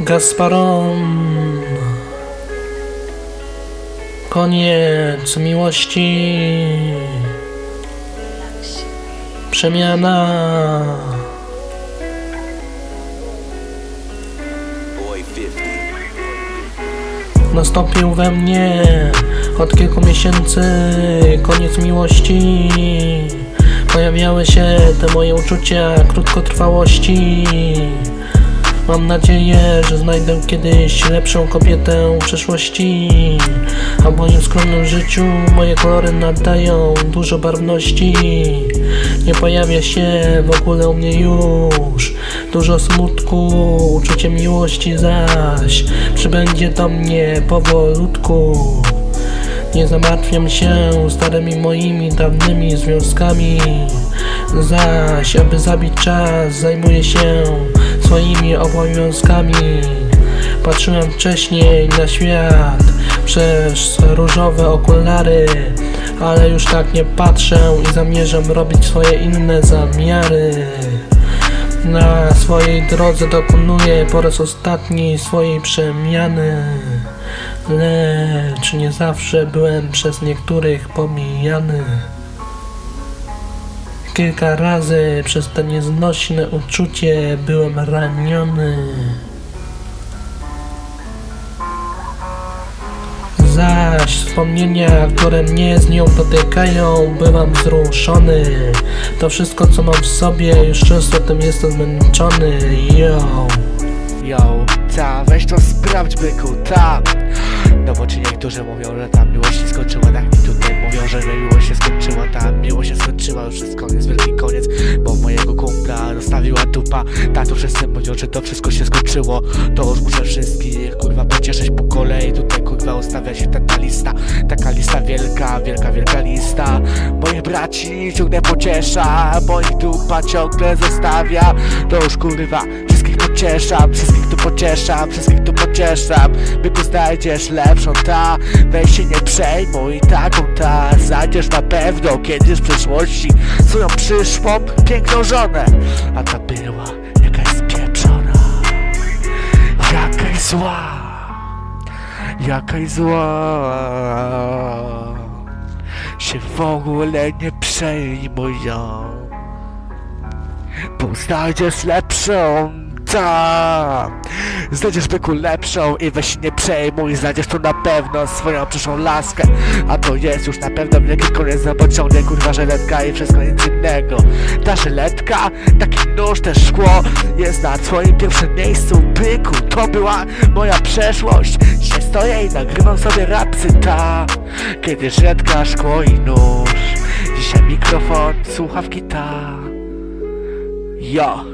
Gasparon. Koniec miłości. Przemiana. Boy 50. Nastąpił we mnie od kilku miesięcy koniec miłości. Pojawiały się te moje uczucia krótkotrwałości. Mam nadzieję, że znajdę kiedyś lepszą kobietę w przyszłości. A w moim skromnym życiu moje kolory nadają dużo barwności. Nie pojawia się w ogóle u mnie już dużo smutku, uczucie miłości zaś przybędzie do mnie powolutku. Nie zamartwiam się starymi moimi dawnymi związkami Zaś, aby zabić czas, zajmuję się swoimi obowiązkami. Patrzyłem wcześniej na świat przez różowe okulary Ale już tak nie patrzę i zamierzam robić swoje inne zamiary. Na swojej drodze dokonuję po raz ostatni swojej przemiany Lecz nie zawsze byłem przez niektórych pomijany Kilka razy przez to nieznośne uczucie byłem raniony Zaś wspomnienia, które mnie z nią dotykają, bywam wzruszony. To wszystko, co mam w sobie, już często tym jestem zmęczony. Yo. Yo, ta, weź to sprawdź byku, ta No bo ci niektórzy mówią, że ta miłość się skończyła Tak mi tutaj mówią, że miłość się skończyła Ta miłość się skończyła, już jest koniec, wielki koniec Bo mojego kumpla zostawiła dupa Ta tu wszyscy mówią, że to wszystko się skończyło To już muszę wszystkich, kurwa, pocieszyć po kolei Tutaj kurwa ustawia się taka lista Taka lista wielka, wielka, wielka braci ciągle pociesza Bo ich dupa ciągle zostawia. To już kurwa, wszystkich pocieszam Wszystkich tu pocieszam, wszystkich tu pocieszam Byku znajdziesz lepszą ta Weź się nie przejmuj taką ta. Znajdziesz na pewno kiedyś w przyszłości Swoją przyszłą, piękną żonę. A ta była jakaś spieprzona. Jakaś zła. Jakaś zła Się w ogóle nie przejmuj ją Bo znajdziesz lepszą ta Znajdziesz byku lepszą i weź się nie przejmuj. Znajdziesz tu na pewno swoją przyszłą laskę. A to jest już na pewno wielki koniec Zobaczony kurwa żeletka i wszystko nic innego. Ta żeletka, taki nóż, też szkło Jest na twoim pierwszym miejscu byku To była moja przeszłość. Dzisiaj stoję i nagrywam sobie rapsy ta Kiedy żeletka, szkło i nóż. Dzisiaj mikrofon, słuchawki ta. Ja